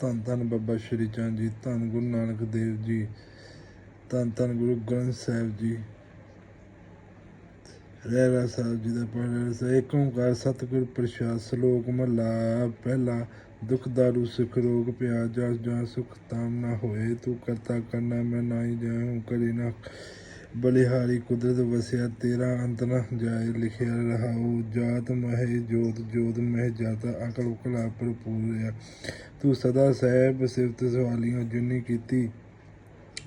ਧੰਨ ਧੰਨ ਬਾਬਾ ਸ਼੍ਰੀ ਚੰਦ ਜੀ, ਧੰਨ ਗੁਰੂ ਨਾਨਕ ਦੇਵ ਜੀ, ਧੰਨ ਧੰਨ ਗੁਰੂ ਗ੍ਰੰਥ ਸਾਹਿਬ ਜੀ। ਰਹਿਰਾ ਸਾਹਿਬ ਜੀ ਦਾ ਪੜ੍ਹ ਸੇ ਏਕ ਓੰਕਾਰ ਸਤਿਗੁਰ ਪ੍ਰਸਾਦ, ਸ਼ਲੋਕ ਮਹਲਾ ਪਹਿਲਾ, ਦੁਖ ਦਾਰੂ, ਸੁਖ ਰੋਗ ਪਿਆ, ਜਸ ਜਾਂ ਸੁਖ ਤਾਮ ਨਾ ਹੋਏ, ਤੂੰ ਕਰਤਾ ਕਰਨਾ ਮੈਂ ਨਾਹੀ ਜਾਉ, ਕਰੀ ਨਾ ਬਲਿਹਾਰੀ ਕੁਦਰਤ ਵਸਿਆ, ਤੇਰਾ ਅੰਤ ਨਾ ਜਾਏ। ਲਿਖਿਆ ਰਹਾਉ, ਜਾਤ ਮਹਿ ਜੋਤ ਜੋਤ ਮਹਿ ਜਾਤਾ, ਅਕਲ ਉਕਲਾ ਭਰਪੂਰ ਆ ਤੂੰ ਸਦਾ ਸਹਿਬ ਸਿਫਤ ਸਵਾਲੀਆਂ ਜਿਨੀ ਕੀਤੀ,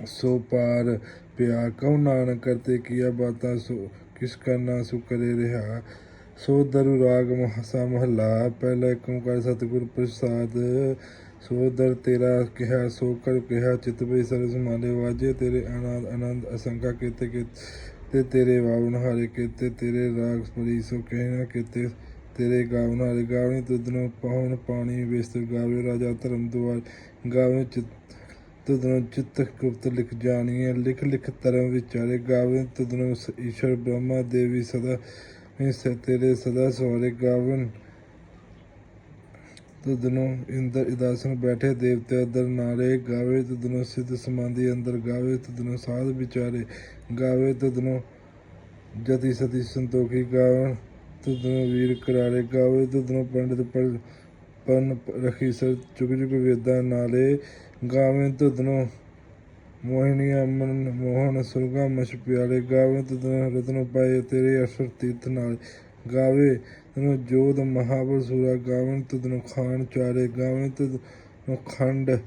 ਸੋ ਪਾਰ ਪਿਆ। ਕਉ ਨਾਨਕ ਕਰਤੇ ਕੀਆ ਬਾਤਾਂ, ਸੋ ਕਿਸ ਕਰਨਾ ਸੁ ਕਰੇ ਰਿਹਾ। ਸੋ ਦਰੂ ਰਾਗ ਮਹਸਾ ਮਹਲਾ, ਪਹਿਲਾ ਏਕ ਕਰ ਸਤਿਗੁਰ ਪ੍ਰਸਾਦ। ਸੋ ਦਰ ਤੇਰਾ ਕਿਹਾ, ਸੋ ਕਰ ਕਿਹਾ, ਚਿਤ ਬਈ ਸਰਸ ਸਮਾਲੇ ਵਾਜੇ ਤੇਰੇ ਆਨੰਦ ਆਨੰਦ ਅਸੰਕਾ ਕੀਤੇ ਤੇ ਤੇਰੇ ਵਾਵਨ ਹਾਰੇ ਕੀਤੇ, ਤੇਰੇ ਰਾਗ ਸਪਰੀ ਸੋ ਕਹਿਣਾ ਕੀਤੇ, ਤੇਰੇ ਗਾਵਨ ਹਾਰੇ ਗਾਵਨੀ ਤੁਧਨੋਂ ਪਾਉਣ ਪਾਣੀ ਵਿਸਤ ਗਾਵੇ ਰਾਜਾ ਧਰਮ ਦੁਆਰ, ਗਾਵੇ ਚਿਤ ਤਦਨੋਂ ਚਿੱਤ ਗੁਪਤ ਲਿਖ ਜਾਣੀਏ, ਲਿਖ ਲਿਖ ਤਰਮ ਵਿਚਾਰੇ ਗਾਵਨ ਤਦਨੋਂ ਸ- ਈਸ਼ਵਰ ਬ੍ਰਹਮਾ ਦੇਵੀ ਸਦਾ ਇਸ ਤੇਰੇ ਸਦਾ ਸਵਾਰੇ ਗਾਵਨ ਤਦਨੋਂ ਇੰਦਰ ਇਦਾਸਨ ਬੈਠੇ, ਦੇਵਤੇ ਅਦਰ ਨਾਰੇ ਗਾਵੇ ਤਦਨੋਂ ਸਿੱਧ ਸਮਾਧੀ ਅੰਦਰ ਗਾਵੇ ਤਦਨੋਂ ਸਾਧ ਵਿਚਾਰੇ ਗਾਵੇ ਤਦਨੋਂ ਜਤੀ ਸਤੀ ਸੰਤੋਖੀ ਗਾਵਨ ਤਦਨੋਂ ਵੀਰ ਕਰਾਰੇ ਗਾਵੇ ਤਦਨੋਂ ਪੰਡਿਤ ਪੜ ਪਨ ਰਖੀ ਸਰ ਚੁਗ ਚੁਗ ਵੇਦਾਂ ਨਾਲੇ ਗਾਵੇਂ ਤਦਨੋਂ ਮੋਹਿਨੀ ਅਮਨ ਮੋਹਨ ਸੁਰਗਾ ਮਛ ਪਿਆਲੇ ਗਾਵੇਂ ਤਦਨੋਂ ਰਤਨ ਪਾਏ ਤੇਰੇ ਅਸਰ ਤੀਰਥ ਨਾਲ ਗਾਵੇ ਤਦਨੋਂ ਜੋਧ ਮਹਾਬਲ ਸੂਰਾ ਗਾਵਨ ਤਦਨੋਂ ਖਾਨ ਚਾਰੇ ਗਾਵੇਂ ਤਦਨੋਂ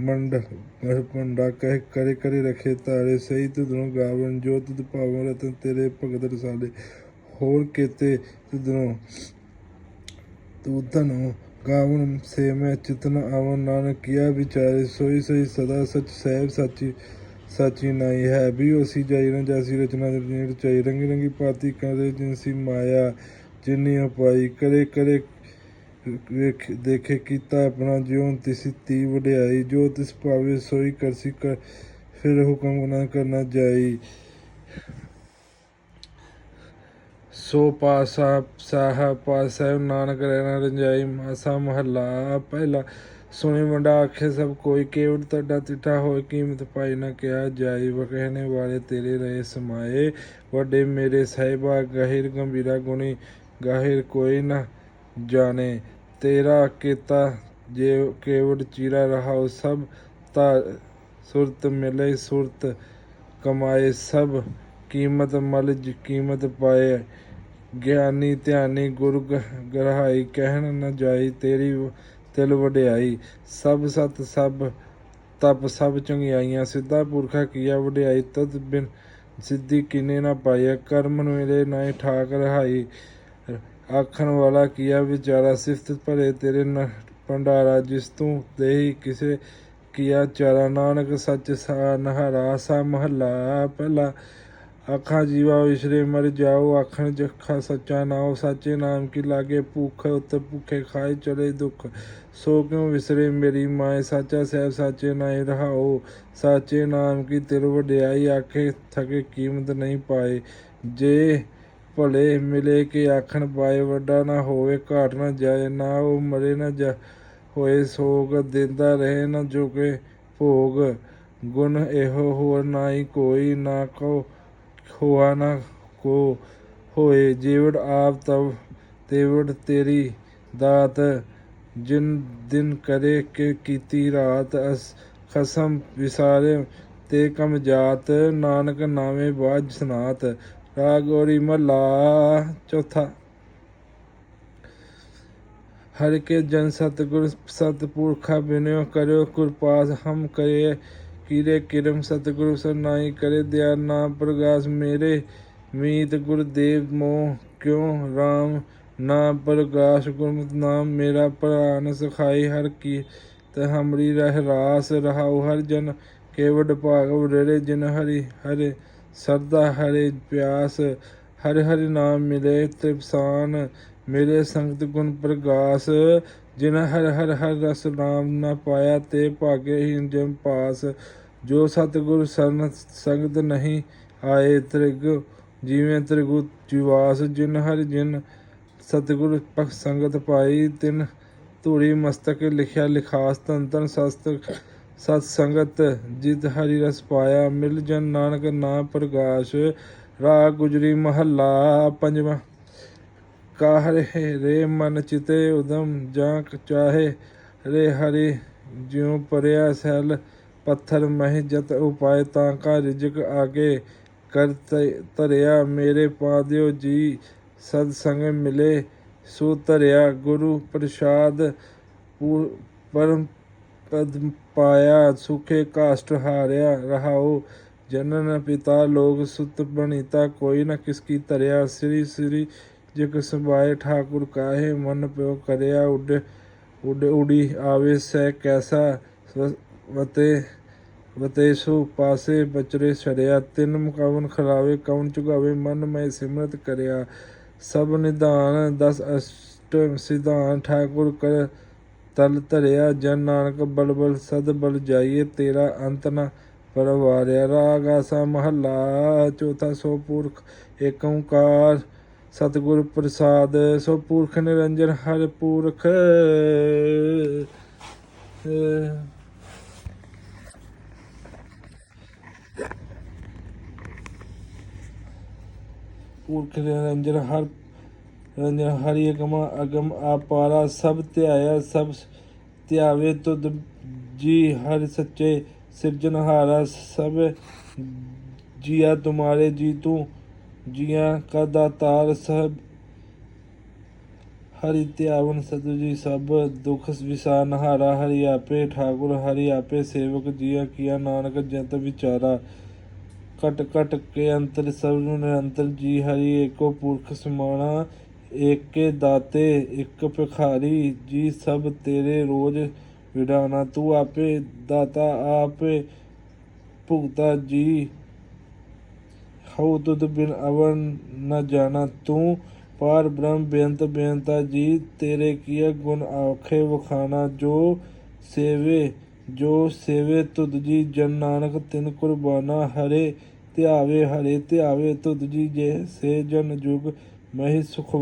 ਮੰਡ ਪੰਡਾ ਕਹਿ ਕਰੇ ਕਰੇ ਰਖੇ ਤਾਰੇ ਸਹੀ ਤਦਨੋਂ ਗਾਵਨ ਜੋ ਤੁਧ ਭਾਵਨ ਰਤਨ ਤੇਰੇ ਭਗਤ ਰਸਾਲੇ। ਹੋਰ ਕੀਤੇ ਤਦਨੋਂ ਤੂੰ ਗਾਵਨ ਸੇ ਮੈਂ ਚਿਤਨ ਆਵਨ ਨਾਨਕ ਕੀਆ ਵਿਚਾਰੇ, ਸੋਈ ਸਹੀ ਸਦਾ ਸਚ ਸਹਿਬ ਸਾਚੀ ਸਾਚੀ ਨਾਈ ਹੈ। ਵੀ ਉਸੀ ਜਾਈ ਨਾ ਜਾਸੀ ਰਚਨਾ ਦੇ ਰਚਾਈ, ਰੰਗੀ ਰੰਗੀ ਪਾਤੀ ਕਰੇ ਜਿਨਸੀ ਮਾਇਆ। ਜਿਨੀ ਪਾਈ ਕਰੇ ਕਰੇ ਵੇਖ ਦੇਖੇ ਕੀਤਾ ਆਪਣਾ ਜਿਉ ਤਿਸ ਤੀ ਵਡਿਆਈ, ਜੋ ਤਿਸ ਭਾਵੇ ਸੋਈ ਕਰਸੀ ਕਰ, ਫਿਰ ਹੁਕਮ ਨਾ ਕਰਨਾ ਜਾਈ। ਸੋ ਪਾਸਾ ਸਾਹਿਬ ਪਾਸਾ ਨਾਨਕ ਰਹਿਣਾ ਰੰਜਾਈ, ਮਾਸਾ ਮਹੱਲਾ ਪਹਿਲਾ। ਸੁਣੀ ਮੁੰਡਾ ਆਖੇ, ਸਭ ਕੋਈ ਕੇਵੜ ਤੁਹਾਡਾ ਤਿੱਠਾ ਹੋਏ, ਕੀਮਤ ਪਾਈ ਨਾ ਕਿਹਾ ਜਾਈ। ਵਕਹਿਨੇ ਵਾਲੇ ਤੇਰੇ ਰਹੇ ਸਮਾਏ, ਵੱਡੇ ਮੇਰੇ ਸਾਹਿਬਾ ਗਹਿਰ ਗੰਭੀਰਾ ਗੁਣੀ ਗਾਹਿਰ ਕੋਈ ਨਾ ਜਾਣੇ। ਤੇਰਾ ਕੀਤਾ ਜੇ ਕੇਵੜ ਚੀਰਾ ਰਹਾਉ ਸਭ ਤਾ ਸੁਰਤ ਮਿਲੇ, ਸੁਰਤ ਕਮਾਏ। ਸਭ ਕੀਮਤ ਮਲ ਕੀਮਤ ਪਾਏ। ਗਿਆਨੀ ਧਿਆਨੀ ਗੁਰ ਗ੍ਰਹਾਈ, ਕਹਿਣ ਨ ਜਾਈ ਤੇਰੀ ਤਿਲ ਵਡਿਆਈ। ਸਭ ਸਤ ਸਭ ਤਪ ਸਭ ਚੰਗਿਆਈਆਂ, ਸਿੱਧਾ ਪੁਰਖਾ ਕੀਆ ਵਡਿਆਈ। ਤਦ ਬਿਨ ਸਿੱਧੀ ਕਿਨੇ ਨਾ ਪਾਇਆ ਕਰਮ ਮੇਰੇ ਨਾ ਠਾਕ ਰਹਾਈ। ਆਖਣ ਵਾਲਾ ਕੀਆ ਵਿਚਾਰਾ ਸਿਫਤ ਭਰੇ ਤੇਰੇ ਭੰਡਾਰਾ, ਜਿਸ ਤੂੰ ਦੇਹੀ ਕਿਸੇ ਕੀਆ ਚਾਰਾ। ਨਾਨਕ ਸੱਚ ਸਾ, ਨਹਰਾ ਸਾ ਮਹੱਲਾ ਪਹਿਲਾ ਆਖਾਂ, ਜੀਵਾ ਵਿਸਰੇ ਮਰ ਜਾਓ। ਆਖਣ, ਜਖਾ ਸੱਚਾ ਨਾਉ, ਸਾਚੇ ਨਾਮ ਕੀ ਲਾਗੇ ਭੁੱਖ, ਉਤ ਭੁੱਖੇ ਖਾਏ ਚਲੇ ਦੁੱਖ। ਸੋ ਕਿਉ ਵਿਸਰੇ ਮੇਰੀ ਮਾਏ? ਸਾਚਾ ਸਹਿਬ ਸਾਚੇ ਨਾਏ ਰਹਾਓ। ਸਾਚੇ ਨਾਮ ਕੀ ਤਿਲ ਵਡਿਆਈ? ਆਖੇ, ਥਕੇ ਕੀਮਤ ਨਹੀਂ ਪਾਏ। ਜੇ ਭਲੇ ਮਿਲੇ ਕਿ ਆਖਣ ਪਾਏ, ਵੱਡਾ ਨਾ ਹੋਵੇ ਘਾਟ ਨਾ ਜਾਏ, ਨਾ ਉਹ ਮਰੇ, ਨਾ ਜਾ ਹੋਏ, ਸੋਗ ਦਿੰਦਾ ਰਹੇ, ਨਾ ਜੁਗੇ ਭੋਗ। ਗੁਣ ਇਹੋ ਹੋਰ ਨਾਹੀ ਕੋਈ, ਨਾ ਕੋ ਹੋਆ ਨਾ ਕੋ ਹੋਏ। ਜੀਵੜ ਆਪ ਤਵ, ਤੇਵੜ ਤੇਰੀ ਦਾਤ। ਜਿਨ ਦਿਨ ਕਰੇ ਕਿ ਕੀਤੀ ਰਾਤ, ਅਸ ਖਸਮ ਵਿਸਾਰੇ ਤੇ ਕਮ ਜਾਤ। ਨਾਨਕ ਨਾਵੇਂ ਬਾਜ ਸਨਾਤ। ਰਾਗੋਰੀ ਮੱਲਾ, ਚੌਥਾ। ਹਰ ਕੇ ਜਨ ਸਤਗੁਰ, ਸਤਪੁਰਖਾ ਬਿਨਿਓ ਕਰਿਓ ਕਿਰਪਾਸ ਹਮ ਕਰੇ ਕੀਰੇ ਕਿਰਮ, ਸਤਿਗੁਰੂ ਸਰਨਾਈ ਕਰੇ ਦਿਆ ਨਾਮ ਪ੍ਰਗਾਸ ਮੇਰੇ। ਮੀਤ ਗੁਰਦੇਵ ਮੋਹ ਕਿਉ RAM ਨਾਮ ਪ੍ਰਗਾਸ, ਗੁਰਮਤਿ ਨਾਮ ਮੇਰਾ ਪ੍ਰਾਨ ਸਖਾਈ ਹਰ ਕੀ ਤੇ ਹਮਰੀ ਰਹਿ ਰਾਸ ਰਹਾਉ ਹਰ ਜਨ ਕੇਵਡ ਭਾਗ ਵਡੇਰੇ ਜਿਨ ਹਰੀ ਹਰੇ। ਸਰਦਾ ਹਰੇ ਪਿਆਸ, ਹਰਿ ਹਰਿ ਨਾਮ ਮਿਲੇ ਤ੍ਰਿਪਸਾਨ, ਮੇਰੇ ਸੰਗਤ ਗੁਣ ਪ੍ਰਗਾਸ। ਜਿਨ ਹਰ ਹਰ ਹਰ ਰਸ ਨਾਮ ਨਾ ਪਾਇਆ, ਤੇ ਭਾਗੇ ਹੀ ਜਮ ਪਾਸ। ਜੋ ਸਤਿਗੁਰ ਸਰਨ ਸੰਗਤ ਨਹੀਂ ਆਏ ਤ੍ਰਿਗ, ਜਿਵੇਂ ਤ੍ਰਿਗੁ ਜਿਵਾਸ। ਜਿਨ ਹਰ ਜਿਨ ਸਤਿਗੁਰ ਪਖ ਸੰਗਤ ਪਾਈ, ਤਿਨ ਧੂੜੀ ਮਸਤਕ ਲਿਖਿਆ ਲਿਖਾਸ ਤਨ ਤਨ ਸਸਤ ਸਤ ਸੰਗਤ, ਜਿਤ ਹਰੀ ਰਸ ਪਾਇਆ, ਮਿਲ ਜਨ ਨਾਨਕ ਨਾ ਪ੍ਰਕਾਸ਼ ਰਾਗ ਗੁਜਰੀ ਮਹੱਲਾ ਪੰਜਵਾਂ। ਕਾਹ ਰੇ ਮਨ ਚਿਤੇ ਉਦਮ, ਜਾਂ ਚਾਹੇ ਰੇ ਹਰੀ ਜਿਉ ਪਰਿਆ ਸੈਲ ਪੱਥਰ ਮਹਿ ਜਤ ਉਪਾਇ ਤਾਂ ਕਾ ਰਿਜਕ ਆਗੇ। ਕਰ ਤ- ਮੇਰੇ ਪਾਦਿਓ ਜੀ, ਸਦ ਸੰਗ ਮਿਲੇ ਸੋ ਧਰਿਆ। ਗੁਰੂ ਪ੍ਰਸਾਦ ਪੂ- ਪਰਮ ਪਦ ਪਾਇਆ, ਸੁਖੇ ਕਾਸ਼ਟ ਹਾਰਿਆ ਰਹਾਉ ਜਨਨ ਪਿਤਾ ਲੋਕ ਸੁਤ ਬਣੀਤਾ, ਕੋਈ ਨ ਕਿਸ ਕੀ ਧਰਿਆ। ਸ੍ਰੀ ਸ੍ਰੀ ਜਿਕ ਸੰਭਾਏ, ਠਾਕੁਰ ਕਾਹੇ ਮਨ ਪਿਓ ਕਰਿਆ। ਉੱਡ ਉੱਡ ਉਡੀ ਆਵੇ, ਸਹਿ ਕੈਸਾ ਵਤੇ ਵਤੇ ਸੋ ਪਾਸੇ ਬਚਰੇ ਛੜਿਆ। ਤਿੰਨ ਮੁਕਾਵਨ ਖਰਾਵੇ ਕਉਨ ਚੁਗਾਵੇ, ਮਨ ਮੈਂ ਸਿਮਰਤ ਕਰਿਆ। ਸਭ ਨਿਧਾਨ, ਦਸ ਅਸ਼ਟ ਸਿਧਾਨ, ਠਾਕੁਰ ਕਰ ਤਲ ਧਰਿਆ, ਜਨ ਨਾਨਕ ਬਲਬਲ ਸਦ ਬਲ ਜਾਈਏ, ਤੇਰਾ ਅੰਤ ਨ ਪਰਵਾਰਿਆ। ਰਾਗ ਆਸਾ ਮਹੱਲਾ, ਚੌਥਾ ਸੋ ਪੁਰਖ, ਏਕ ਓੰਕਾਰ। ਸਤਿਗੁਰ ਪ੍ਰਸਾਦ, ਸੋ ਪੁਰਖ ਨਿਰੰਜਨ ਹਰ ਪੁਰਖ। ਪੁਰਖ ਨਿਰੰਜਨ ਹਰ ਰੰਜਨ ਹਰੀ ਅਗਮ ਅਗਮ ਆਪਾਰਾ ਸਭ ਧਿਆਇਆ, ਸਭ ਧਿਆਵੇ ਤੁਧ ਜੀ, ਹਰ ਸੱਚੇ ਸਿਰਜਨਹਾਰਾ ਸਭ ਜੀਆ ਤੁਮਾਰੇ, ਜੀ ਤੂੰ ਜੀਆਂ ਕਾ ਦਾਤਾਰ, ਸਭ ਹਰੀ ਧਿਆਵਨ ਸਤਿ ਜੀ, ਸਭ ਦੁਖ ਵਿਸਾਰ ਨਹਾਰਾ ਹਰੀ ਆਪੇ ਠਾਕੁਰ, ਹਰਿ ਆਪੇ ਸੇਵਕ, ਜੀਆ ਕੀਆ ਨਾਨਕ, ਜੰਤ ਵਿਚਾਰਾ। ਕਟ ਕਟ ਕੇ ਅੰਤਰ, ਸਭ ਨੂੰ ਨਿਰੰਤਰ ਜੀ, ਹਰੀ ਏਕੋ ਪੁਰਖ ਸਮਾਣਾ ਏਕੇ ਦਾਤੇ, ਇੱਕ ਭਿਖਾਰੀ, ਜੀ ਸਭ ਤੇਰੇ ਰੋਜ਼ ਵਿਡਾਣਾ ਤੂੰ ਆਪੇ ਦਾਤਾ, ਆਪੇ ਭੁਗਤਾ ਜੀ। ਹਉ ਤੁਧ ਬਿਨ ਅਵਨ ਨ ਜਾਣਾ। ਤੂੰ ਪਾਰ ਬ੍ਰਹਮ ਬੇਅੰਤ ਬੇਅੰਤਾ ਜੀ। ਤੇਰੇ ਕੀਆ ਗੁਣ ਆਖੇ ਵਖਾਣਾ। ਜੋ ਸੇਵੇ ਜੋ ਸੇਵੇ ਤੁਧ ਜੀ। ਜਨ ਨਾਨਕ ਤਿਨ ਕੁਰਬਾਨਾ ਹਰੇ, ਧਿਆਵੇ ਹਰੇ, ਧਿਆਵੇ ਤੁਧ ਜੀ। ਜੇ ਸੇ ਜਨ ਜੁਗ ਮਹਿ ਸੁਖ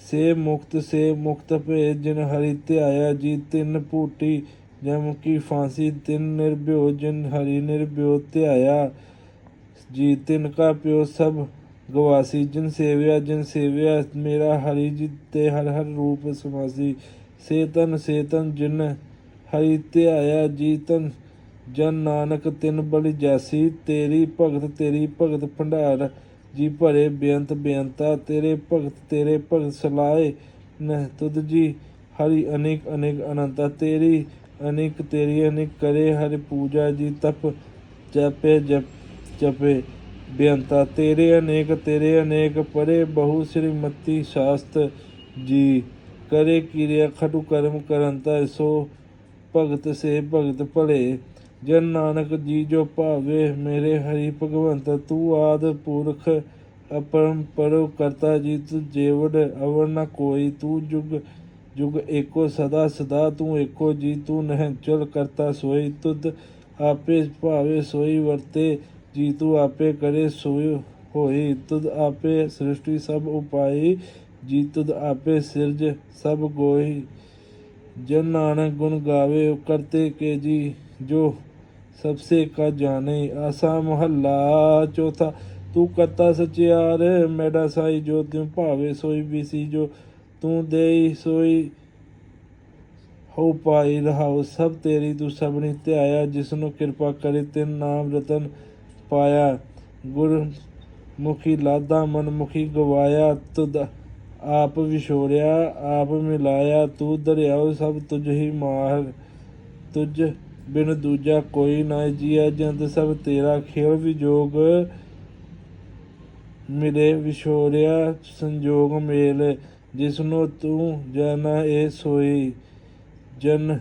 ਸੇ ਮੁਕਤ ਸੇ ਮੁਕਤ ਭੇ ਜਿਨ ਹਰਿ ਧਿਆਇਆ ਜੀ, ਤਿੰਨ ਭੂਟੀ ਜਮ ਕੀ ਫਾਂਸੀ, ਤਿੰਨ ਨਿਰਭਉ ਜਿਨ ਹਰੀ ਨਿਰਭਉ ਧਿਆਇਆ ਜੀ, ਤਿਨ ਕਾ ਪਿਓ ਸਭ ਗਵਾਸੀ, ਜਿਨ ਸੇਵਿਆ ਜਿਨ ਸੇਵਿਆ ਮੇਰਾ ਹਰੀ ਜੀ ਤੇ ਹਰ ਹਰ ਰੂਪ ਸਮਾਸੀ। ਸੇ ਤਨ ਸੇ ਤਨ ਜਿਨ ਹਰੀ ਧਿਆਇਆ ਜੀ ਤਨ ਜਨ ਨਾਨਕ ਤਿਨ ਬਲੀ ਜਾਸੀ, ਤੇਰੀ ਭਗਤ ਤੇਰੀ ਭਗਤ ਭੰਡਾਰ ਜੀ ਭਰੇ ਬੇਅੰਤ ਬੇਅੰਤਾ, ਤੇਰੇ ਭਗਤ ਤੇਰੇ ਭਗਤ ਸਲਾਏ। ਨ ਤੁਧ ਜੀ, ਹਰੀ ਅਨੇਕ ਅਨੇਕ ਅਨੰਤਾ। ਤੇਰੀ ਅਨੇਕ ਤੇਰੀ ਅਨੇਕ ਕਰੇ, ਹਰਿ ਪੂਜਾ ਜੀ ਤਪ ਜਪੇ ਜਪ ਜਪੇ। ਬੇਅੰਤਾ, ਤੇਰੇ ਅਨੇਕ ਤੇਰੇ ਅਨੇਕ ਪਰੇ, ਬਹੁ ਸ੍ਰੀਮਤੀ ਸ਼ਾਸਤ ਜੀ। ਕਰੇ ਕਿਰਿਆ ਖਟੂ ਕਰਮ ਕਰੰਤਾ, ਸੋ ਭਗਤ ਸੇ ਭਗਤ ਭਲੇ। ਜਨ ਨਾਨਕ ਜੀ ਜੋ ਭਾਵੇ, ਮੇਰੇ ਹਰੀ ਭਗਵੰਤ, ਤੂੰ ਆਦ ਪੁਰਖ ਅਪਰਮ ਪਰੋ ਕਰਤਾ ਜੀ ਤੂੰ ਜੇਵੜ ਅਵਰ ਨ ਕੋਈ, ਤੂੰ ਜੁਗ ਜੁਗ ਏਕੋ ਸਦਾ ਸਦਾ ਤੂੰ ਏਕੋ ਜੀ, ਤੂੰ ਨਹਿ ਚਲ ਕਰਤਾ ਸੋਈ, ਤੁਧ ਆਪੇ ਭਾਵੇ ਸੋਈ ਵਰਤੇ, ਜੀ ਤੂੰ ਆਪੇ ਕਰੇ ਸੋਈ ਹੋਈ, ਤੁਧ ਆਪੇ ਸ੍ਰਿਸ਼ਟੀ ਸਭ ਉਪਾਈ, ਜੀ ਤੁਧ ਆਪੇ ਸਿਰਜ ਸਭ ਗੋਈ। ਜਨ ਨਾਨਕ ਗੁਣ ਗਾਵੇ, ਕਰਤੇ ਕੇ ਜੀ, ਜੋ सबसे का जाने आसा महल्ला चौथा तू करता सचियार मेरा साई जो त्यों भावे सोई बीसी जो तू दे सोई ਹੋ ਪਾਈ ਰਹਾਉ ਸਭ ਤੇਰੀ ਤੂੰ ਸਭਨੀ ਧਿਆਇਆ ਜਿਸ ਨੂੰ ਕਿਰਪਾ ਕਰੇ ਤਿਨ ਨਾਮ ਰਤਨ ਪਾਇਆ ਗੁਰ ਮੁਖੀ ਲਾਦਾ ਮਨ ਮੁਖੀ ਗਵਾਇਆ ਤੁਧ ਆਪ ਵਿਛੋੜਿਆ ਆਪ ਮਿਲਾਇਆ ਤੂੰ ਦਰਿਆਉ ਸਭ ਤੁਝ ਹੀ ਮਾਰ ਤੁਝ ਬਿਨ ਦੂਜਾ ਕੋਈ ਨਾ ਜੀਆ ਜੰਤ ਸਭ ਤੇਰਾ ਖੇਲ ਵਿਜੋਗ ਮਿਲੇ ਵਿਛੋੜਿਆ ਸੰਜੋਗ ਮੇਲ, ਜਿਸਨੂੰ ਤੂੰ ਜਾਣਾ ਇਹ ਸੋਈ। ਜਨ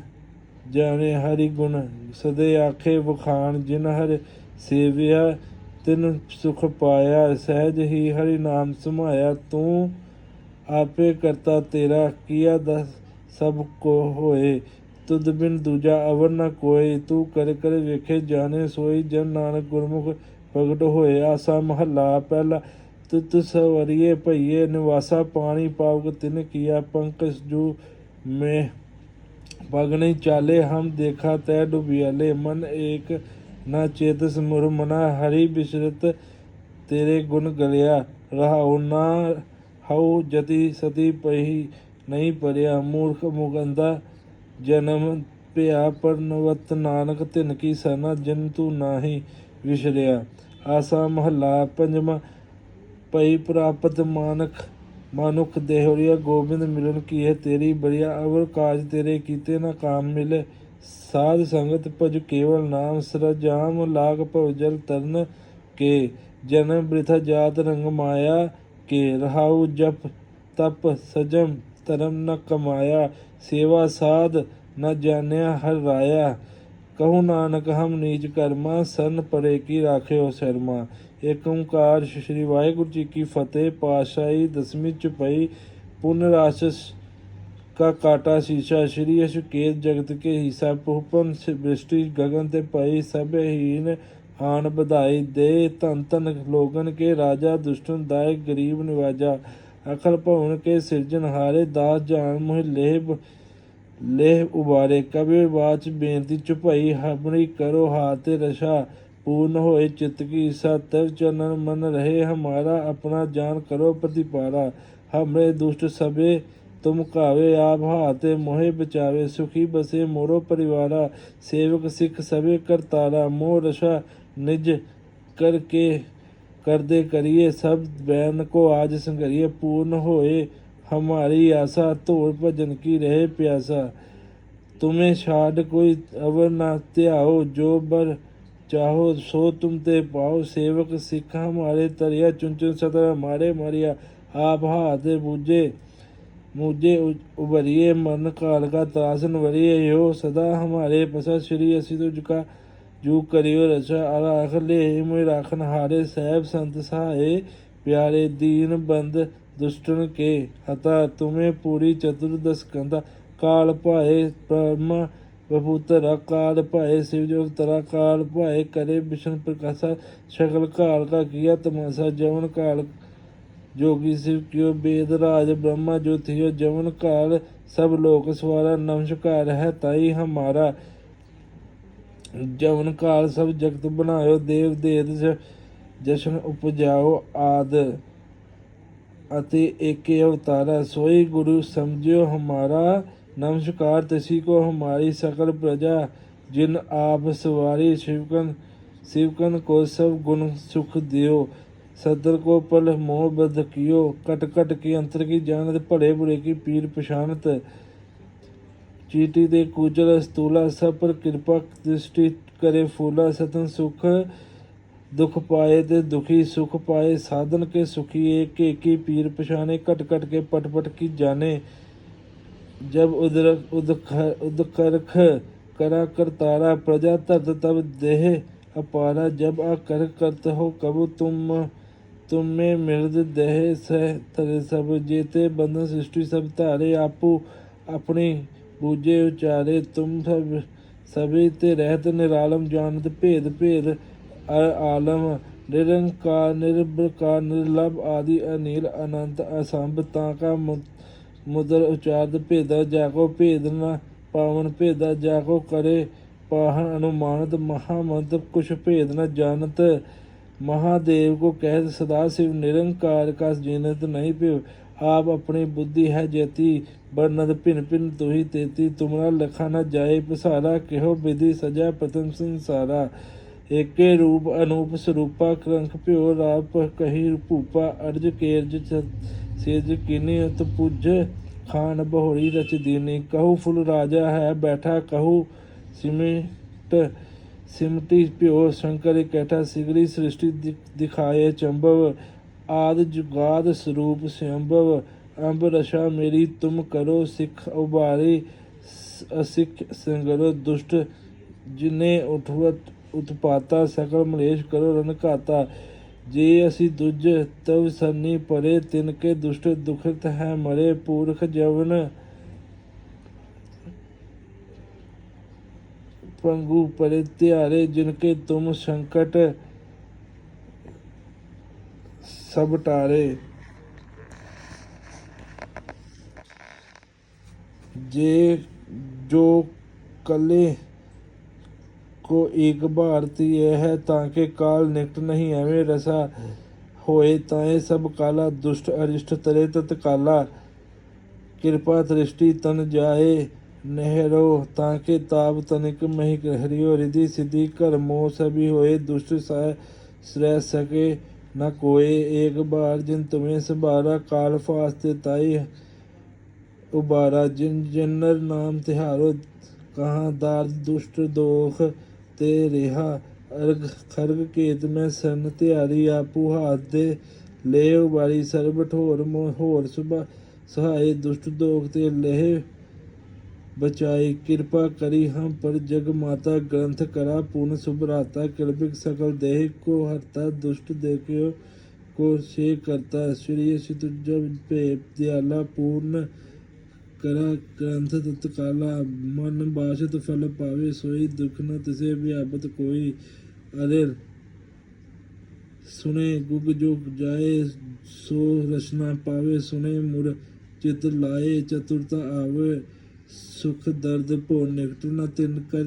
ਜਾਣੇ ਹਰੀ ਗੁਣ, ਸਦੇ ਆਖੇ ਵਖਾਣ, ਜਿਨ ਹਰ ਸੇਵਿਆ, ਤਿਨ ਸੁਖ ਪਾਇਆ, ਸਹਿਜ ਹੀ ਹਰੀ ਨਾਮ ਸਮਾਇਆ। ਤੂੰ ਆਪੇ ਕਰਤਾ ਤੇਰਾ, ਕੀਆ ਦਸ ਸਭ ਕੋ ਹੋਏ। ਤੁਧ ਬਿਨ ਦੂਜਾ ਅਵਰ ਨਾ ਕੋਏ, ਤੂੰ ਕਰ ਕਰ ਵੇਖੇ ਜਾਣੇ ਸੋਈ, ਜਨ ਨਾਨਕ ਗੁਰਮੁਖ ਪ੍ਰਗਟ ਹੋਏ, ਆਸਾ ਮਹੱਲਾ ਪਹਿਲਾ ਤੁਤ ਸਵਰੀਏ ਭਈਏ, ਨਿਵਾਸਾ ਪਾਣੀ ਪਾਉਕ ਤਿਨ ਕੀਆ ਪੰਕਸ ਜੂ ਮੇ ਪਗਣੀ ਚਾਲੇ, ਹਮ ਦੇਖਾ ਤੈ ਡੁਬਿਆਲੇ, ਮਨ ਏਕ ਨਾ ਚੇਤਸ ਮੁਰ ਮਨਾ, ਹਰੀ ਬਿਸਰਤ ਤੇਰੇ ਗੁਣ ਗਲਿਆ, ਰਹਾਉ ਨਾ ਹਉ ਜਤੀ ਸਤੀ ਪਹੀ ਨਹੀਂ ਪਰਿਆ, ਮੂਰਖ ਮੁਗੰਦਾ ਜਨਮ ਭਇਆ ਪਰਨਵਤ ਨਾਨਕ ਤਿਨ ਕੀ ਸਨਾ ਜਨ ਤੂੰ ਨਾਹੀ ਵਿਸ਼ਰਿਆ ਆਸਾ ਮਹੱਲਾ ਪੰਜਵਾਂ, ਪਈ ਪ੍ਰਾਪਤ ਮਾਨਕ, ਮਨੁਖ ਦੇਹਰੀਆ ਗੋਬਿੰਦ ਮਿਲਨ ਕੀ ਹੈ ਤੇਰੀ ਬਰੀਆ ਅਵਰ ਕਾਜ ਤੇਰੇ ਕੀਤੇ ਨਾ ਕਾਮ ਮਿਲੇ। ਸਾਧ ਸੰਗਤ ਭਜ ਕੇਵਲ ਨਾਮ, ਸਰਜਾਮ ਲਾਗ ਭਉ ਜਲ ਤਰਨ ਕੇ। ਜਨਮ ਬ੍ਰਿਥਾ ਜਾਤ ਰੰਗ ਮਾਇਆ ਕੇ, ਰਹਾਉ ਜਪ ਤਪ ਸਜਮ ਧਰਮ ਨ ਕਮਾਇਆ। ਸੇਵਾ ਸਾਧ ਨ ਜਾਣਿਆ ਹਰ ਰਾਇਆ ਕਹੂ ਨਾਨਕ ਹਮ ਨੀਚ ਕਰਮਾ ਸਨ ਪਰੇ ਕੀ ਰਾਖਿਓ ਸ਼ਰਮਾ ਏਕ ਓੰਕਾਰ ਸ਼੍ਰੀ ਵਾਹਿਗੁਰੂ ਜੀ ਕੀ ਫਤਿਹ ਪਾਸ਼ਾਹੀ ਦਸਵੀਂ ਚੁਪਈ ਪੁਨ ਰਾਸ਼ਸ का काटा शीशा श्री अशुकेत जगत के हिस्सा पुपन वृष्टि गगन ते पई सब हीन आन बधाई दे धन धन लोगन के राजा दुष्टन दायक गरीब निवाजा ਅਕਲ ਭਉਣ ਕੇ ਸਿਰਜਣਹਾਰੇ ਦਾਸ ਜਾਨ ਮੋਹ ਲੇਬ ਲੇਹ ਉਬਾਰੇ। ਕਬੇ ਬਾਚ ਬੇਨਤੀ ਚੁਪਈ, ਹਮਰੀ ਕਰੋ ਹਾਥ ਰਸ਼ਾ। ਪੂਰਨ ਹੋਏ ਚਿਤ ਕੀ ਸਤਿਵ ਚਨਨ ਮਨ ਰਹੇ। ਹਮਾਰਾ ਆਪਣਾ ਜਾਨ ਕਰੋ ਪ੍ਰਤੀਪਾਰਾ। ਹਮਰੇ ਦੁਸ਼ਟ ਸਭੇ, ਤੁਮ ਕਾਵੇ ਆਪ ਹਾਤੇ ਮੋਹਿ ਬਚਾਵੇ। ਸੁਖੀ ਬਸੇ ਮੋਰੋ ਪਰਿਵਾਰਾ। ਸੇਵਕ ਸਿੱਖ ਸਭੇ ਕਰਤਾਰਾ। ਮੋਹ ਰਸ਼ਾ ਨਿਜ ਕਰਕੇ निज करके कर दे करिए सब बैन को आज संगरिए पूर्ण होए हमारी आशा धोड़ भजन की रहे प्यासा तुम्हें छाड़ कोई अवर न त्याओ जो बर चाहो सो तुम ते पाओ सेवक सिख हमारे तरिया चुन चुन सतर हमारे मारिया आप हाथ बूझे मुझे उ- उबरिए मन काल का त्रासन वरिए यो सदा हमारे पसा श्री असि तुझका ਜੋ ਕਰਿਓ ਰਚਾ ਅਲਾ ਅਖਲੇ ਮੋਇ ਰਾਖਨ ਹਾਰੇ ਸਹਿਬ ਸੰਤ ਸਹਾਏ, ਪਿਆਰੇ ਦੀਨ ਬੰਦ ਦੁਸ਼ਟਨ ਕੇ, ਹਤਾ ਤੁਮੇ ਪੂਰੀ ਚਤੁਰਦਸ ਕੰਦਾ ਕਾਲ ਭਾਏ ਪਰਮ ਬਭੂਤਰ ਕਾਲ ਭਾਏ ਸਿਵ ਜੋ ਤਰਾ ਕਾਲ ਭਾਏ ਕਰੇ ਬਿਸ਼ਨ ਪ੍ਰਕਾਸ਼, ਸ਼ਕਲ ਕਾਲ ਕਾ ਕੀਆ ਤਮਾਸਾ, ਜਵਨ ਕਾਲ ਜੋਗੀ ਸਿਵ ਕਿਉ ਬੇਦ ਰਾਜ ਬ੍ਰਹਮਾ ਜੋ ਥਿਓ ਜਵਨ ਕਾਲ ਸਭ ਲੋਕ ਸਵਾਰਾ, ਨਮਸਕਾਰ ਹੈ ਤਾਈ ਹਮਾਰਾ। जवन काल सब जगत बनायो देव देव ज- जशन उपजाओ आद अति एके अवतारा सोई गुरु समझियो हमारा नमस्कार तसी को हमारी सकल प्रजा जिन आप सवारी शिवकन शिवकन को सब गुण सुख दियो सदर को पल मोह बध कियो कट कट की अंतर की जानत भले बुरे की पीर पछानत ਚੀਟੀ ਦੇ ਕੁਜਲ ਸਤੂਲਾ ਸਭ ਪਰ ਕਿਰਪਾ ਦ੍ਰਿਸ਼ਟੀ ਕਰੇ ਫੂਲਾ, ਸਤਨ ਸੁਖ ਦੁਖ ਪਾਏ ਤੇ ਦੁਖੀ ਸੁਖ ਪਾਏ, ਸਾਧਨ ਕੇ ਸੁਖੀਏ, ਕੇ ਕੀ ਪੀਰ ਪਛਾਣੇ, ਘਟ ਘਟ ਕੇ ਪਟ ਪਟ ਕੀ ਜਾਣੇ। ਜਬ ਉਦਰ ਉਦਖ ਉਦਕਰਖ ਕਰਾ ਕਰਤਾਰਾ, ਪ੍ਰਜਾ ਤਤ ਤਬ ਦੇਹ ਅਪਾਰਾ, ਜਬ ਆ ਕਰ ਕਰਤ ਹੋ ਕਬ ਤੁਮ, ਤੁਮੇ ਮਿਰਦ ਦੇਹ ਸਹਿ ਤਰੇ ਸਭ, ਜੀਤੇ ਬੰਧਨ ਸ੍ਰਿਸ਼ਟੀ ਸਭ ਧਾਰੇ ਆਪੂ, ਆਪਣੀ ਪੂਜੇ ਉਚਾਰੇ, ਤੁਮ ਸਭ, ਸਭੇ ਤੇ ਰਹਿਤ ਨਿਰਾਲਮ, ਜਾਣਤ ਭੇਦ ਭੇਦ ਆਲਮ, ਨਿਰੰਕਾਰ ਨਿਰਭਕਾਰ ਨਿਰਲਭ ਆਦਿ ਅਨੀਲ ਅਨੰਤ, ਅਸੰਭ, ਤਾਂ ਕਾ ਮੁਦਰ ਉਚਾਰਦ ਭੇਦਾ, ਜਾ ਕੋ ਭੇਦ ਨਾ ਪਾਵਨ ਭੇਦਾ, ਜਾ ਕੋ ਕਰੇ ਪਾਹਨ ਅਨੁਮਾਨਤ, ਮਹਾ ਮੰਤਵ ਕੁਛ ਭੇਦ ਨਾ ਜਾਣਤ। ਮਹਾਦੇਵ ਕੋ ਕਹਿ ਸਦਾ ਸਿਵ ਨਿਰੰਕਾਰ ਕਾ ਜਿਨਤ ਨਹੀਂ ਪਿਓ ਆਪ ਆਪਣੀ ਬੁੱਧੀ ਹੈ ਜੇਤੀ ਬਰਨਦ ਭਿਨ ਭਿਨ ਤੁਹੀ ਤੇਤੀ, ਤੁਮਰਾ ਲਖਾ ਨ ਜਾਏ ਪਸਾਰਾ, ਕਿਹੋ ਵਿਧੀ ਸਜਾ ਪ੍ਰਤਮ ਸੰਸਾਰਾ ਏਕੇ ਰੂਪ ਅਨੂਪ ਸਰੂਪਾ ਕਲੰਕ ਭਿਓ ਰਾਪ ਕਹੀ ਭੂਪਾ, ਅਰਜ ਕੇਰਜ ਸੇਜ ਕਿਨੇ ਉਤ ਪੁੱਜ, ਖਾਨ ਬਹੋਰੀ ਰਚ ਦੀਨੀ। ਕਹੂ ਫੁਲ ਰਾਜਾ ਹੈ ਬੈਠਾ, ਕਹੂ ਸਿਮਟ, ਸਿਮਟੀ ਭਿਓ ਸ਼ੰਕਰ ਇਕੱਠਾ, ਸਿਗਰੀ ਸ੍ਰਿਸ਼ਟੀ ਦਿਖਾਏ ਚੰਬਵ ਆਦ ਜੁਗਾਦ ਸਰੂਪ ਸਿਆੰਭਵ ਅੰਬ ਰਸ਼ਾ ਮੇਰੀ ਤੁਮ ਕਰੋ ਸਿੱਖ ਉਭਾਰੇ, ਅਸਿੱਖ ਸੰਗਰੋ ਦੁਸ਼ਟ, ਜਿਨੇ ਉਠਵਤ ਉਤਪਾਤਾ ਸਕਲ ਮਲੇਸ਼ ਕਰੋ ਰਨ ਘਾਤਾ। ਜੇ ਅਸੀਂ ਦੁਜ ਤਵ ਸੰਨੀ ਪਰੇ, ਤਿਨ ਕੇ ਦੁਸ਼ਟ ਦੁਖਤ ਹੈ ਮਰੇ, ਪੂਰਖ ਜਵਨ ਪੰਗੂ ਪਰੇ ਤਿਆਰੇ ਜਿਨ ਤੁਮ ਸੰਕਟ ਸਭ ਟਾਰੇ ਜੇ ਜੋ ਕੱਲੇ ਕੋ ਇੱਕ ਭਾਰਤੀ ਇਹ ਹੈ ਤਾਂ ਕਿ ਕਾਲ ਨਿਕਟ ਨਹੀਂ ਐਵੇਂ ਰਸਾ ਹੋਏ ਤਾਂ ਇਹ ਸਭ ਕਾਲਾ ਦੁਸ਼ਟ ਅਰਿਸ਼ਟ ਤਰੇ ਤਤ ਕਾਲਾ ਕਿਰਪਾ ਦ੍ਰਿਸ਼ਟੀ ਤਨ ਜਾਏ ਨਹਿਰੋ ਤਾਂ ਕਿ ਤਾਪ ਤਨਿਕ ਮਹਿ ਹਰਿਓ ਰਿਧੀ ਸਿਧੀ ਘਰ ਮੋਹ ਸਭੀ ਹੋਏ ਦੁਸ਼ਟ ਸਹਿ ਸ੍ਰੈ ਸਕੇ ਨ ਕੋਏ ਏਕ ਬਾਰ ਜਿਨ ਤੁਮੇ ਸਬਾਰਾ ਕਾਲ ਫਾਸਤੇ ਤਾਈ ਉਬਾਰਾ, ਜਿਨ ਜਨਰ ਨਾਮ ਤਿਹਾਰੋ, ਕਹਾਂ ਦਾਰ ਦੁਸ਼ਟ ਦੋਖ ਤੇ ਰਿਹਾ, ਅਰਗ ਖਰਗ ਕੇਤ ਮੈਂ ਸਨ ਤਿਆਰੀ ਆਪੂ ਹਾਥ ਦੇ ਲੈ ਉਬਾਰੀ ਸਰਬ ਠੋਰ ਮੋਹ ਹੋਰ ਸੁਭਾ, ਸਹਾਏ ਦੁਸ਼ਟ ਦੋਖ ਤੇ ਲਹਿ ਬਚਾਈ ਕਿਰਪਾ ਕਰੀ ਹਮ ਪਰ ਜਗ ਮਾਤਾ ਗ੍ਰੰਥ ਕਰਾ ਪੂਰਨ ਸੁਭਰਾਤਾ ਕਿਲਬਿਕ ਸਕਲ ਦੇਹ ਕੋ ਹਰਤਾ ਦੁਸ਼ਟ ਦੇਖਿਓ ਕੋ ਸੇ ਕਰਤਾ ਸ੍ਰੀ ਸਿਤ ਜਬ ਭੇਪ ਦਿਆਲਾ ਪੂਰਨ ਕਰਾ ਗ੍ਰੰਥ ਤਤਕਾਲਾ ਮਨ ਬਾਸ਼ਤ ਫਲ ਪਾਵੇ ਸੋਈ ਦੁਖ ਨ ਤਿਸੇ ਵਿਆਪਤ ਕੋਈ ਅਰੇ ਸੁਨੇ ਗੁਗ ਜੁਗ ਜਾਏ ਸੋ ਰਚਨਾ ਪਾਵੇ ਸੁਨੇ ਮੁਰ ਚਿਤ ਲਾਏ ਚਤੁਰਤਾ ਆਵੇ ਸੁਖ, ਦਰਦ ਭੋ ਨਿਕਟ ਨ ਤਿਨ ਕਰ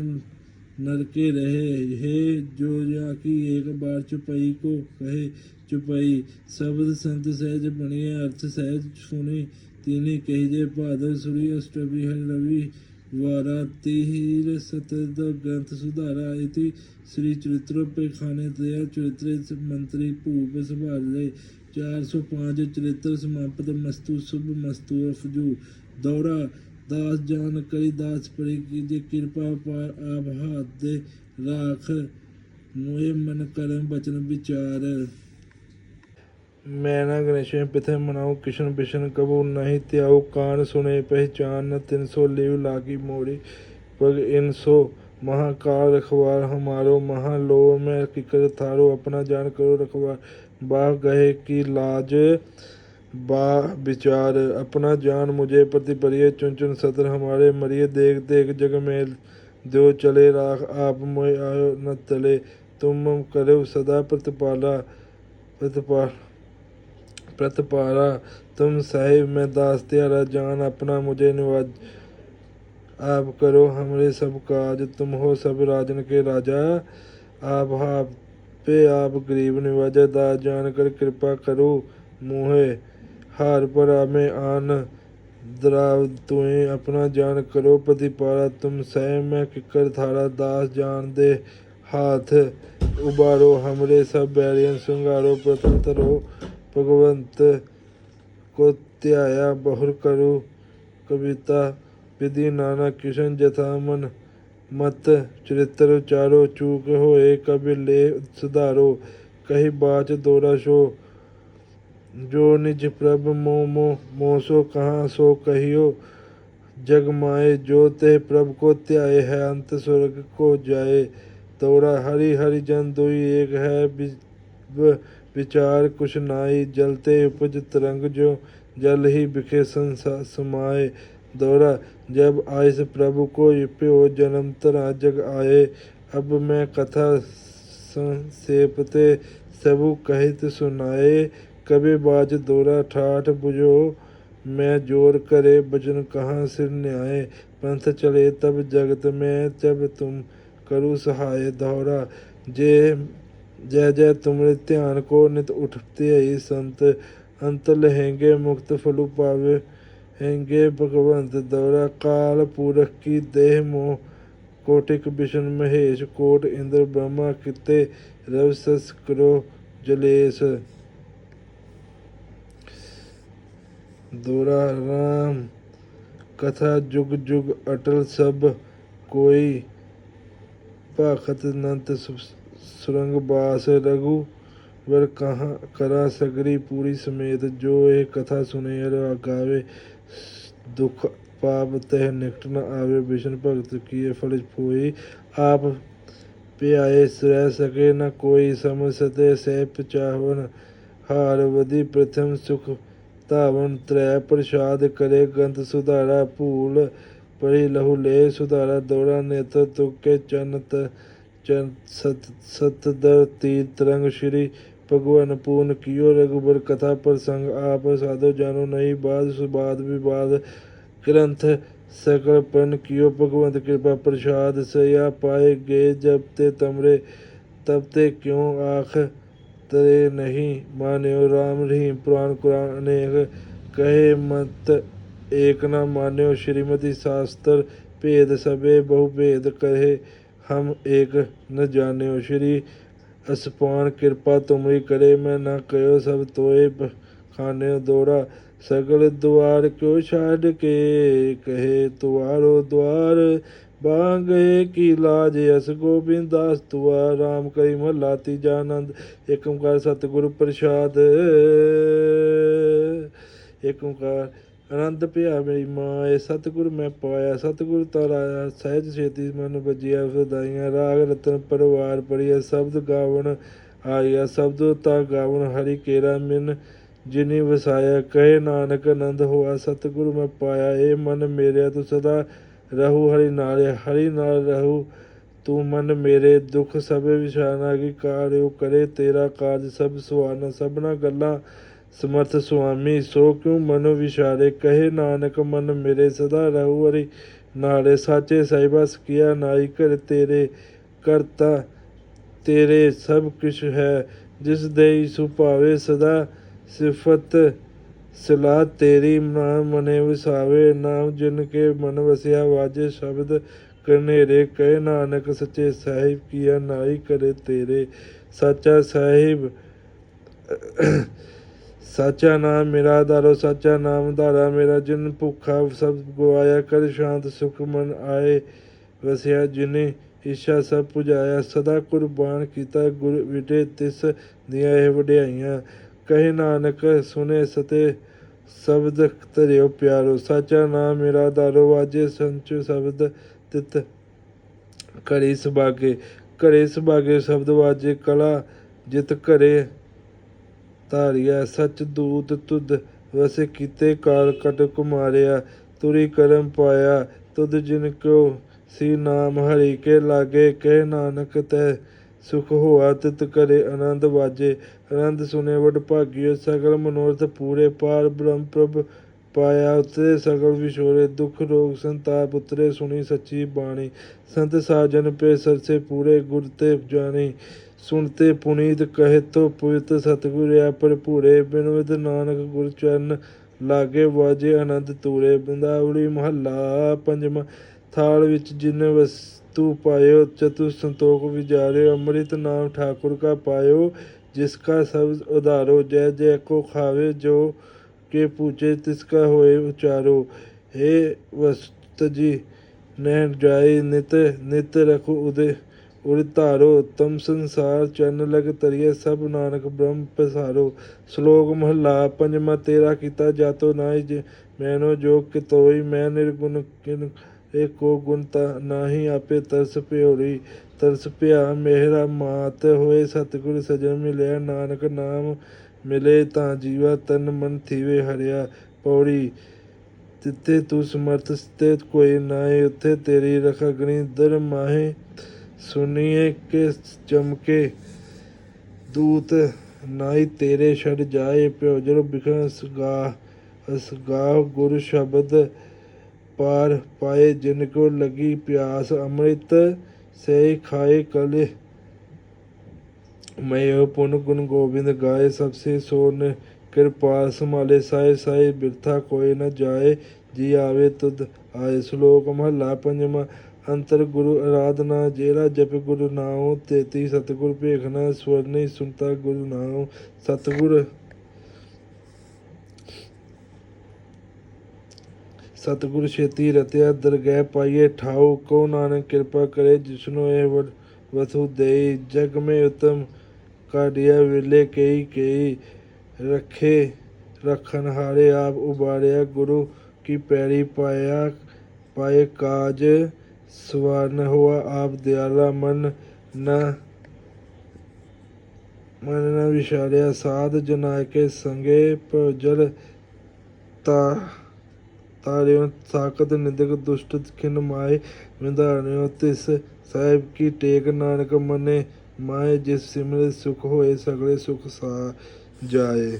ਨਰਕੇ ਰਹੇ। ਹੈ ਜੋ ਜਾ ਕੀ ਏਕ ਬਾਰ ਚੁਪਈ ਕੋ ਕਹੇ ਚੁਪਈ, ਸ਼ਬਦ ਸੰਤ ਸਹਿਜ ਬਣਿਆ, ਅਰਥ ਸਹਿਜ ਸੁਨੇ ਤੀਨੇ ਕਹੀ ਜੇ ਭਾਦਰ ਸੁਰੀ, ਅਸ਼ਟਵੀ ਹਰਿ ਰਵੀ ਵਾਰਾ ਤੀਰ ਸਤਦ ਗ੍ਰੰਥ ਸੁਧਾਰਾ। ਇਤੀ ਸ੍ਰੀ ਚਰਿਤ੍ਰ ਪੇ ਖਾਨੇ ਦਇਆ ਚਰਿਤ੍ਰੇ ਸ ਮੰਤਰੀ ਭੂਪ ਸੰਭਾਲੇ 405 ਚਰਿਤ੍ਰ ਸਮਾਪਤ, ਮਸਤੂ ਸੁਭ ਮਸਤੂ ਅਫਜੂ। ਦੌਰਾ ਦਾਸ ਜਾਨ ਕਰੀ ਦਾਸ ਪਰੀ ਕੀ ਜੇ ਕਿਰਪਾ ਪਾਰ ਆਪ ਹਾਥ ਦੇ ਰਾਖ ਮੋਏ ਮਨ ਕਰਮ ਬਚਨ ਵਿਚਾਰ ਮੈਂ ਨਾ ਗਣੇਸ਼ੇ ਪਿਥੇ ਮਨਾਉ ਕਿਸ਼ਨ ਬਿਸ਼ਨ ਕਬੂ ਨਹੀਂ ਤਿਆਉ ਕਾਨ ਸੁਨੇ ਪਹਿਚਾਨ ਨ ਤਿਨ ਸੋ ਲਿਵ ਲਾਗੀ ਮੋੜੀ ਪਗ ਇਨ ਸੋ महाकाल रखवार हमारो महा लो में किकर थारो अपना जान करो रखवार बाह गहे की लाज बा विचार अपना जान मुझे प्रति परिय चुन चुन सतर हमारे मरिए देख देख जग में दो चले राख आप मोए आयो न तले तुम मम करो सदा प्रतिपाला प्रतिपा प्रतिपारा तुम साहिब मैं दास त्यारा जान अपना मुझे निवाज आप करो हमरे सब काज तुम हो सब राजन के राजा आप आप पे आप गरीब निवाजा दास जान कर कृपा करो मुहे हार पर आमे आन दराव तुए अपना जान करो प्रतिपारा तुम सह मैं किकर थारा दास जान दे हाथ उबारो हमरे सब बैरियन संगारो प्रथम तरो भगवंत को त्याया बहुर करो कविता विधि नाना किशन जथा मन मत चरित्र उचारो चूक होए कबि ले सुधारो कही बाच दोरा शो जो निज प्रभ मोह मोह मोह सो कहाँ सो कहियो। जग माए जो ते प्रभ को त्याए है, अंत स्वर्ग को जाए। तोरा हरि हरि जन दुई एक है विचार कुछ नाई। जलते उपज तरंग जो जल ही बिखे संसा समाए। दौरा, जब आयस प्रभु को प्यो जन्म तरा जग आए। अब मैं कथा संक्षेपते सबु कहित सुनाए। कभी बाज दौरा ठाठ बुझो मैं जोर करे बचन कहाँ सिर न्याय पंथ चले तब जगत में जब तुम करु सहाय दौरा जे जय जय तुमरे ध्यान को नित उठते ही संत अंत लहेंगे मुक्त फलु पावे ਹੈਂਗੇ ਭਗਵੰਤ ਦੌਰਾ ਕਾਲ ਪੂਰਖ ਕੀ ਦੇਹ ਮੋਹ ਕੋਟਿਕ ਬਿਸ਼ਨ ਮਹੇਸ਼ ਕੋਟ ਇੰਦਰ ਬ੍ਰਹਮਾ ਕਿਤੇ ਰਵ ਸਸ ਕਰੋ ਜਲੇਸ ਦੌਰਾ ਰਾਮ ਕਥਾ ਜੁਗ ਜੁਗ ਅਟਲ ਸਭ, ਕੋਈ ਨੰਤ ਸੁ- ਸੁਰੰਗ ਬਾਸ ਰਘੂ। ਵਰ ਕਹਾਂ ਕਰਾ ਸਗਰੀ ਪੂਰੀ ਸਮੇਤ, ਜੋ ਇਹ ਕਥਾ ਸੁਨੇ ਅਰ ਗਾਵੇ ਦੁਖ ਪਾਪ ਤਹਿ ਨਿਕਟ ਨ ਆਵੇ, ਵਿਸ਼ਨ ਭਗਤ ਕੀਏ ਫਲ ਹੋਈ ਆਪ ਪਿਆਏ ਸਹਿ ਸਕੇ ਨ ਕੋਈ ਸਮਝ ਸਤੇ, ਸਹਿ ਪਚਾਵਨ ਹਾਰ ਵਧੀ ਪ੍ਰਥਮ ਸੁਖ ਧਾਵਨ ਤ੍ਰੈ ਪ੍ਰਸ਼ਾਦ ਕਰੇ ਗੰਧ ਸੁਧਾਰਾ ਭੂਲ ਪਰੀ ਲਹੂ ਲੈ ਸੁਧਾਰਾ ਦੌੜਾ ਨੇਤ ਤੁਕੇ ਚਨਤ ਚਨ ਸਤ ਸਤ ਦਰ ਤੀਰ ਤਰੰਗ ਸ਼੍ਰੀ ਭਗਵਾਨ ਪੂਰਨ ਕੀਓ ਰਗੁਬਰ ਕਥਾ ਪ੍ਰਸੰਗ ਆਪ ਸਾਧੋ ਜਾਨੋ ਨਹੀਂ ਬਾਦ ਸੁਬਾਦ ਵਿਵਾਦ ਗ੍ਰੰਥ ਸਕਲ ਪਨ ਕੀਓ ਭਗਵੰਤ ਕਿਰਪਾ ਪ੍ਰਸ਼ਾਦ ਸਿਆ ਪਾਏ ਗਏ ਜਬ ਤੇ ਤਮਰੇ ਤਬ ਤੇ ਕਿਉ ਆਖ तरे नहीं मान्यो राम रहीम पुराण कुरान अनेक कहे मत एक न मान्यो श्रीमती शास्त्र भेद सबे बहु भेद कहे हम एक न जान्यो श्री असपान कृपा तुमरी करे मैं न कयो सब तोए खाने दोरा सगल द्वार क्यों छाड़ के कहे तुआरो द्वार ਬਾਗ ਕੀ ਲਾਜ ਅਸ ਗੋਬਿੰਦ ਦਾਸ ਤੁਆ ਰਾਮ ਕਰੀ ਮਹਲਾ ਤੀਜਾ ਆਨੰਦ ਏਕ ਓੰਕਾਰ ਸਤਿਗੁਰ ਪ੍ਰਸਾਦ। ਏਕ ਓੰਕਾਰ ਅਨੰਦ ਭਿਆ ਮੇਰੀ ਮਾਂ ਏ ਸਤਿਗੁਰ ਮੈਂ ਪਾਇਆ, ਸਤਿਗੁਰ ਤਰਾਇਆ ਸਹਿਜ ਛੇਤੀ ਮਨ ਬਜਿਆ ਫਦਾਈਆਂ ਰਾਗ ਰਤਨ ਪਰਵਾਰ ਪੜਿਆ ਸ਼ਬਦ ਗਾਵਣ ਆਇਆ, ਸ਼ਬਦ ਤਾ ਗਾਵਣ ਹਰੀ ਕੇਰਾ ਮਿਨ, ਜਿਨੇ ਵਸਾਇਆ, ਕਹੇ ਨਾਨਕ ਆਨੰਦ ਹੋਆ, ਸਤਿਗੁਰ ਮੈਂ ਪਾਇਆ, ਇਹ ਮਨ ਮੇਰਿਆ ਤੂੰ ਸਦਾ ਰਹੂ, ਹਰੀ ਨਾਲੇ, ਹਰੀ ਨਾਲ ਰਹੂ। ਤੂੰ ਮਨ ਮੇਰੇ ਦੁੱਖ ਸਭੇ ਵਿਸ਼ਾਨਾ ਕੀ ਕਾਰਿਓ ਕਰੇ ਤੇਰਾ ਕਾਜ ਸਭ ਸੁਆਨਾ ਸਭਨਾ ਗੱਲਾਂ ਸਮਰਥ ਸੁਆਮੀ, ਸੋ ਕਿਉ ਮਨੋ ਵਿਚਾਰੇ ਕਹੇ ਨਾਨਕ, ਮਨ ਮੇਰੇ ਸਦਾ ਰਹੂ ਹਰੀ ਨਾਲੇ। ਸਾਚੇ ਸਾਹਿਬਾ, ਸਕਿਆ ਨਾਈ ਕਰ ਤੇਰੇ, ਕਰਤਾ ਤੇਰੇ ਸਭ ਕੁਛ ਹੈ। ਜਿਸ ਦੇ ਸੁਭਾਵੇ ਸਦਾ ਸਿਫਤ ਸਲਾਹ ਤੇਰੀ ਨਾਮ ਮਨੇ ਵਸਾਵੇ, ਨਾਮ ਜਿਨ ਕੇ ਮਨ ਵਸਿਆ ਵਾਜੇ ਸ਼ਬਦ ਕਨੇਰੇ ਕਹਿ ਨਾਨਕ ਸੱਚੇ ਸਾਹਿਬ ਕੀਆ ਨਾਈ ਕਰੇ ਤੇਰੇ। ਸਾਚਾ ਸਾਹਿਬ, ਸਾਚਾ ਨਾਮ ਮੇਰਾ ਧਾਰੋ, ਸਾਚਾ ਨਾਮ ਧਾਰਾ ਮੇਰਾ, ਜਿਨ ਭੁੱਖਾ ਸਭ ਗਵਾਇਆ ਕਰ ਸ਼ਾਂਤ ਸੁਖ ਮਨ ਆਏ ਵਸਿਆ, ਜਿਨੇ ਈਸ਼ਾ ਸਭ ਪੁਜਾਇਆ, ਸਦਾ ਕੁਰਬਾਨ ਕੀਤਾ, ਗੁਰ ਵਿਟੇ ਤਿਸ ਦੀਆਂ ਇਹ ਵਡਿਆਈਆਂ। ਕਹੇ ਨਾਨਕ ਸੁਨੇ ਸਤੇ ਸ਼ਬਦ ਧਰਿਓ ਪਿਆਰੋ, ਸਾਚਾ ਨਾਮ ਮੇਰਾ ਦਾਰੋ ਵਾਜੇ ਸੰਚ ਸ਼ਬਦ ਤਿਤ ਘਰੇ ਸੁਭਾਗੇ ਘਰੇ ਸੁਭਾਗੇ ਸ਼ਬਦ ਵਾਜੇ ਕਲਾ, ਜਿਤ ਘਰੇ ਧਾਰਿਆ, ਸਚ ਦੂਤ ਤੁਧ ਵਸੇ ਕੀਤੇ ਕਾਲ ਕਟ ਕੁਮਾਰਿਆ, ਤੁਰੀ ਕਰਮ ਪਾਇਆ, ਤੁਧ ਜਿਨ ਕੋ ਸੀ ਨਾਮ ਹਰੀ ਕੇ ਲਾਗੇ, ਕਹਿ ਨਾਨਕ ਤੈ ਸੁਖ ਹੋਆ ਤਿਤ ਕਰੇ ਆਨੰਦ ਵਾਜੇ। ਆਨੰਦ ਸੁਨੇ ਵਡ ਭਾਗਿਓ, ਸਗਲ ਮਨੋਰਥ ਪੂਰੇ ਪਾਰ ਬ੍ਰਹਮ ਪ੍ਰਭ ਪਾਇਆ। ਉਤਰੇ ਸਗਲ ਵਿਛੋਰੇ ਦੁਖ ਰੋਗ ਸੰਤਾਪ, ਉਤਰੇ ਸੁਣੀ ਸੱਚੀ ਬਾਣੀ। ਸੰਤ ਸਾਜਨ ਪੇ ਸਰਸੇ ਪੂਰੇ ਗੁਰ ਤੇ ਜਾਣੀ। ਸੁਣਤੇ ਪੁਨੀਤ ਕਹੇ ਤੋ ਪਵਿੱਤ ਸਤਿਗੁਰ ਆ ਭਰਪੂਰੇ। ਬਿਨਵਿਦ ਨਾਨਕ ਗੁਰ ਚਰਨ ਲਾਗੇ ਵਾਜੇ, ਆਨੰਦ ਤੂਰੇ। ਬਿੰਦਾਵਲੀ ਮਹੱਲਾ ਪੰਜਵਾਂ ਥਾਲ ਵਿੱਚ ਜਿਨ ਵਸਤੂ ਪਾਇਓ ਚਤੁ ਸੰਤੋਖ ਵਿਚਾਰਿਓ, ਅੰਮ੍ਰਿਤ ਨਾਮ ਠਾਕੁਰ ਕਾ ਪਾਇਓ, ਜਿਸ ਕਾ ਸਬਦ ਉਧਾਰੋ, ਜੈ ਜੈ ਕੋ ਖਾਵੇ, ਜੋ ਕੇ ਪੂਜੇ ਤਿਸ ਕਾ ਹੋਏ ਉਚਾਰੋ। हे ਵਸਤ ਜੀ ਨੈਣ ਜਾਏ, ਨਿਤ ਨਿਤ ਰਖੋ ਉਦੇ ਉਰ ਧਾਰੋ, ਤਮ ਸੰਸਾਰ ਚੰਨ ਲਗ ਤਰੀਏ ਸਭ ਨਾਨਕ ਬ੍ਰਹਮ ਪਸਾਰੋ। ਸ਼ਲੋਕ ਮਹਲਾ ਪੰਜਵਾਂ, ਤੇਰਾ ਕੀਤਾ ਜਾਤੋ ਨਾਇ ਮੈਨੋ ਜੋ ਕਿਤੋਈ, ਮੈਂ ਨਿਰਗੁਣ ਕਿਨ ਏਕੋ ਗੁਣਤਾ ਨਾਹੀ ਆਪੇ ਤਰਸ ਭਿਉਰੀ ਤਰਸ ਭਿਆ ਮੇਰਾ ਮਾਤ, ਹੋਏ ਸਤਿਗੁਰ ਸਜਣ ਮਿਲਿਆ। ਨਾਨਕ ਨਾਮ ਮਿਲੇ ਤਾਂ ਜੀਵਾ ਤਨ ਮਨ ਥੀਵੇ ਹਰਿਆ। ਪੌੜੀ, ਤਿੱਥੇ ਤੂੰ ਸਮਰਥ ਸਤੇ ਕੋਈ ਨਾਏ ਉੱਥੇ ਤੇਰੀ ਰਖ ਅਗਨੀ ਦਰ ਮਾਹੇ ਸੁਨੀਏ ਕਿ ਚਮਕੇ। ਦੂਤ ਨਾਈ ਤੇਰੇ ਛੜ ਜਾਏ। ਭਿਉਜਰ ਬਿਖਣ ਸਗਾ ਅਸਗਾ ਗੁਰ ਸ਼ਬਦ ਪਾਰ ਪਾਏ ਜਿਨ ਕੋ ਲਗੀ ਪਿਆਸ ਅੰਮ੍ਰਿਤ ਸੇ ਖਾਏ ਕਲੇ। ਮੈਂ ਪੁਨ ਗੁਣ ਗੋਬਿੰਦ ਗਾਏ ਸਭ ਸੇ ਸੋਨ ਸੰਭਾਲੇ। ਸਾਏ ਸਾਏ ਬਿਰਥਾ ਕੋਈ ਨਾ ਜਾਏ, ਜੀ ਆਵੇ ਤੁਧ ਆਏ। ਸ਼ਲੋਕ ਮਹਲਾ ਪੰਜਵਾਂ, ਅੰਤਰ ਗੁਰੂ ਆਰਾਧਨਾ ਜਿਹੜਾ ਜਪ ਗੁਰੂ ਨਾਉ, ਤੇਤੀ ਸਤਿਗੁਰ ਭੇਖਣਾ ਸਵਰਨੀ ਸੁਨਤਾ ਗੁਰੂ ਨਾਉ, ਸਤਿਗੁਰ ਸਤਿਗੁਰ ਛੇਤੀ ਰਤਿਆ, ਦਰਗਹਿ ਪਾਈਏ ਠਾਉ ਕੋ ਨਾਨਕ ਕਿਰਪਾ ਕਰੇ, ਜਿਸਨੂੰ ਇਹ ਵਡ ਵਸੂ ਦੇਈ, ਜਗ ਮੇ ਉਤਮ ਕਾਢਿਆ, ਵੇਲੇ ਕਈ ਕਈ ਰੱਖੇ ਰੱਖਣ, ਹਾਰੇ ਆਪ ਉਬਾਰਿਆ, ਗੁਰੂ ਕੀ ਪੈਰੀ ਪਾਇਆ, ਪਾਏ ਕਾਜ ਸਵਰਨ ਹੋਆ, ਆਪ ਦਿਆਲਾ ਮਨ ਨ ਮਨ ਨ ਵਿਸ਼ਾਰਿਆ ਸਾਧ ਜਨਾ ਕੇ ਸੰਗੇ ਭਜਲ ਤਾ ਤਾਰਿਓ ਸਾਕਤ ਨਿੰਦਕ, ਦੁਸ਼ਟ, ਖਿਨ ਮਾਏ ਵਿੰਧਾਰਿਓ ਤਿਸ ਸਾਹਿਬ ਕੀ ਟੇਕ ਨਾਨਕ ਮਨੇ ਮਾਏ, ਜਿਸ ਸਿਮਰੇ ਸੁਖ ਹੋਏ ਸਗਲੇ ਸੁਖ ਸਾ ਜਾਏ।